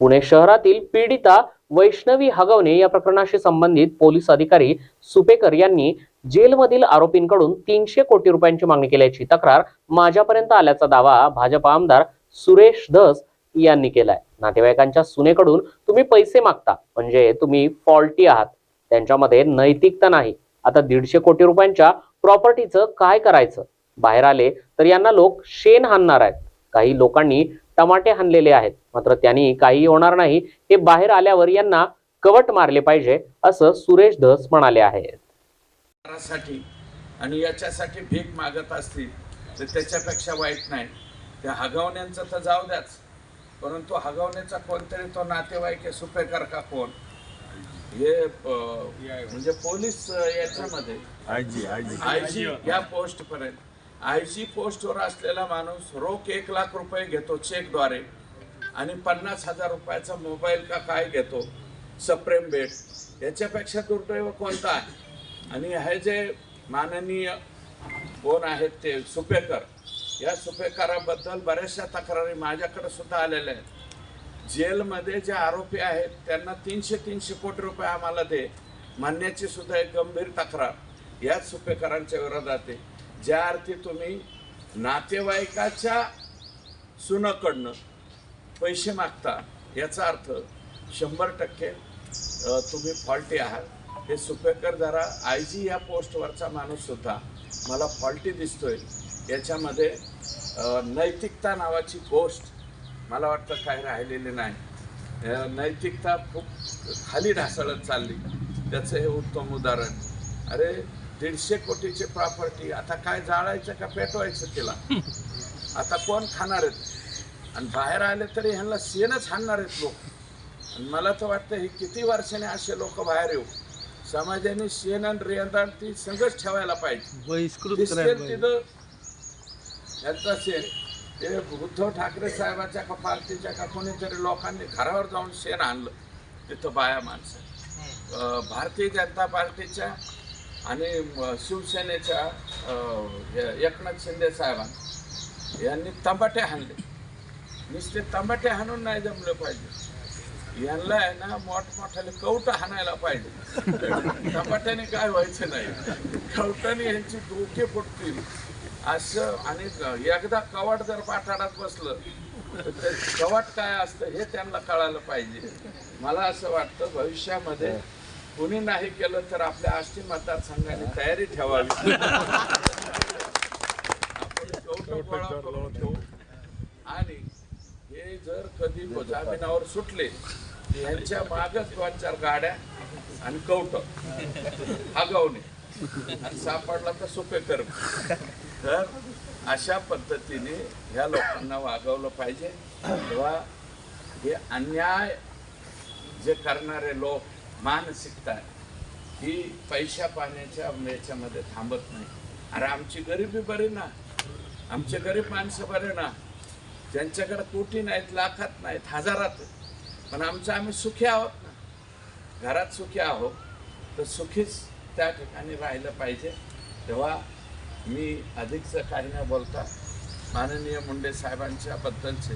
पुणे शहरातील पीडिता वैष्णवी हगवणे या प्रकरणाशी संबंधित पोलीस अधिकारी सुपेकर यांनी जेलमधील आरोपींकडून तीनशे कोटी रुपयांची मागणी केल्याची तक्रार माझ्यापर्यंत आल्याचा दावा भाजप आमदार सुरेश धस यांनी केलाय. नातेवाईकांच्या सुनेकडून तुम्ही पैसे मागता म्हणजे तुम्ही फॉल्टी आहात. त्यांच्यामध्ये नैतिकता नाही. आता दीडशे कोटी रुपयांच्या प्रॉपर्टीचं काय करायचं? बाहेर आले तर यांना लोक शेण हाणणार आहेत. काही लोकांनी टमाटे हाणलेले आहेत. मात्र त्यांनी काही होणार नाही. हे बाहेर आल्यावर यांना कवट मारले पाहिजे असं सुरेश धस म्हणाले आहेत. आणि याच्यासाठी भीक मागत असतील तर त्याच्यापेक्षा वाईट नाही. त्या हगवण्यांचं तर जाऊ द्याच. परंतु हगवण्याचा कोणतरी तो नातेवाईक आहे सुपेकर का कोण? हे म्हणजे पोलीस याच्यामध्ये. आयजी आयजी आयजी या पोस्ट पर्यंत आयजी पोस्टवर असलेला माणूस रोख एक लाख रुपये घेतो चेकद्वारे आणि पन्नास हजार रुपयाचा मोबाईल का काय घेतो? सप्रेम बेट. याच्यापेक्षा दुर्दैव कोणता आहे? आणि हे जे माननीय कोण आहेत ते? सुपेकर. या सुपेकराबद्दल बऱ्याचशा तक्रारी माझ्याकडे सुद्धा आलेल्या आहेत. जेलमध्ये जे आरोपी आहेत त्यांना तीनशे तीनशे कोटी रुपये आम्हाला दे. म्हणण्याची सुद्धा एक गंभीर तक्रार याच सुपेकरांच्या विरोधात आहे. ज्या अर्थी तुम्ही नातेवाईकाच्या सुनाकडनं पैसे मागता याचा अर्थ शंभर टक्के तुम्ही फॉल्टी आहात. हे सुपेकर जरा आय जी या पोस्टवरचा माणूससुद्धा मला फॉल्टी दिसतोय. याच्यामध्ये नैतिकता नावाची गोष्ट मला वाटतं काही राहिलेली नाही. नैतिकता खूप खाली ढासळत चालली. त्याचं हे उत्तम उदाहरण. अरे दीडशे कोटीची प्रॉपर्टी आता काय जाळायचं का पेटवायचं तिला? आता कोण खाणार आहेत? आणि बाहेर आले तरी ह्यांना शेणच हाणणार आहेत लोक. आणि मला तर वाटतं हे किती वर्षाने असे लोक बाहेर येऊ? समाजाने शेण आणि रेंदाण ती संघच ठेवायला पाहिजे. तिथं यांचा शेण. ते उद्धव ठाकरे साहेबाच्या का पार्टीच्या का कोणीतरी लोकांनी घरावर जाऊन शेण आणलं. तिथं बाया माणसं. भारतीय जनता पार्टीच्या आणि शिवसेनेच्या एकनाथ शिंदे साहेबांनी यांनी तंबाटे हाणले. नुसते तंबाटे हाणून नाही जमले पाहिजे. यांना आहे ना मोठमोठ्याने कवट हाणायला पाहिजे. तंबाट्याने काय व्हायचं नाही. कवटाने यांची डोके फुटतील. असं आणि एकदा कवाट जर पाठाडात बसलं तर कवाट काय असतं हे त्यांना कळायलं पाहिजे. मला असं वाटतं भविष्यामध्ये कुणी नाही केलं तर आपल्या आष्टी मतदारसंघाने तयारी ठेवावी. आणि हे जर कधी जामिनावर सुटले तर यांच्या मागच दोन चार गाड्या आणि कवट आगावणे आणि सापडला तर सोपे कर तर अशा पद्धतीने ह्या लोकांना वागवलं पाहिजे. तेव्हा हे अन्याय जे करणारे लोक मानसिकता आहे, ही पैशा पाण्याच्या याच्यामध्ये थांबत नाही. अरे आमची गरिबी बरी ना. आमचे गरीब माणसं बरे ना. ज्यांच्याकडे कोटी नाहीत लाखात नाहीत हजारात पण आमचं आम्ही सुखी आहोत ना. घरात सुखी आहोत तर सुखीच त्या ठिकाणी राहिलं पाहिजे. तेव्हा मी अधिकचं काही न बोलता माननीय मुंडे साहेबांच्या बद्दलचे